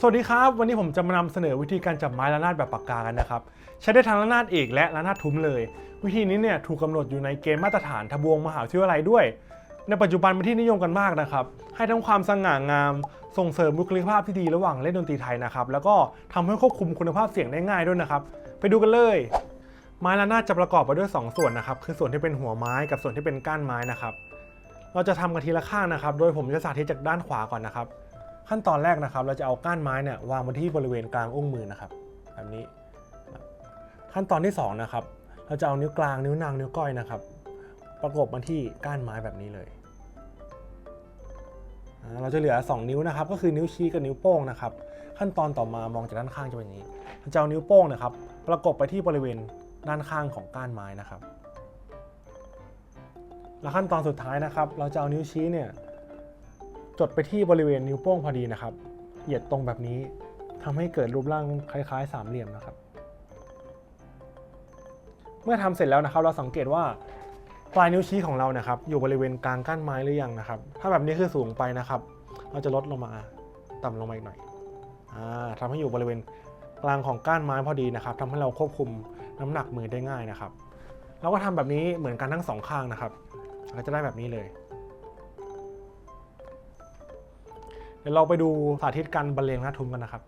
สวัสดีครับ วันนี้ผมจะมานำเสนอวิธีการจับไม้ระนาดแบบปากกากันนะครับ ใช้ได้ทั้งระนาดเอกและระนาดทุ้มเลย วิธีนี้เนี่ยถูกกำหนดอยู่ในเกณฑ์มาตรฐานทบวงมหาวิทยาลัยด้วย ในปัจจุบันเป็นที่นิยมกันมากนะครับ ให้ทั้งความสง่างาม ส่งเสริมบุคลิกภาพที่ดีระหว่างเล่นดนตรีไทยนะครับ แล้วก็ทำให้ควบคุมคุณภาพเสียงได้ง่ายด้วยนะครับ ไปดูกันเลย ไม้ระนาดจะประกอบไปด้วย 2 ส่วนนะครับ คือส่วนที่เป็นหัวไม้กับส่วนที่เป็นก้านไม้นะครับ เราจะทำกันทีละข้างนะครับ โดยผมจะสาธิตจากด้านขวาก่อนนะครับ ขั้นตอนแรกนะครับ เราจะเอาก้านไม้เนี่ยวางไว้ที่บริเวณกลางอุ้งมือนะครับแบบนี้ ขั้นตอนที่สองนะครับเราจะเอานิ้วกลางนิ้วนางนิ้วก้อยนะครับ ประกบมาที่ก้านไม้แบบนี้เลย เราจะเหลือ 2 นิ้วนะครับ ก็คือนิ้วชี้กับนิ้วโป้งนะครับ ขั้นตอนต่อมามองจากด้านข้างจะเป็นอย่างนี้เราจะเอานิ้วโป้งนะครับ ประกบไปที่บริเวณด้านข้างของก้านไม้นะครับ และขั้นตอนสุดท้ายนะครับ เราจะเอานิ้วชี้เนี่ย จดไปที่บริเวณนิ้วโป้งพอดีนะครับ เหยียดตรงแบบนี้ทำให้เกิดรูปร่างคล้ายๆ สามเหลี่ยมนะครับ เมื่อทำเสร็จแล้วนะครับ เราสังเกตว่าปลายนิ้วชี้ของเรานะครับ อยู่บริเวณกลางก้านไม้หรือยังนะครับ ถ้าแบบนี้คือสูงไปนะครับ เราจะลดลงมาต่ำลงมาอีกหน่อยอ่าทำให้อยู่บริเวณกลางของก้านไม้พอดีนะครับทำให้เราควบคุมน้ำหนักมือได้ง่ายนะครับ เราก็ทำแบบนี้เหมือนกันทั้งสองข้างนะครับเราจะได้แบบนี้เลย เดี๋ยวเราไปดูสาธิตการบรรเลงหน้าทุ้มกันนะครับ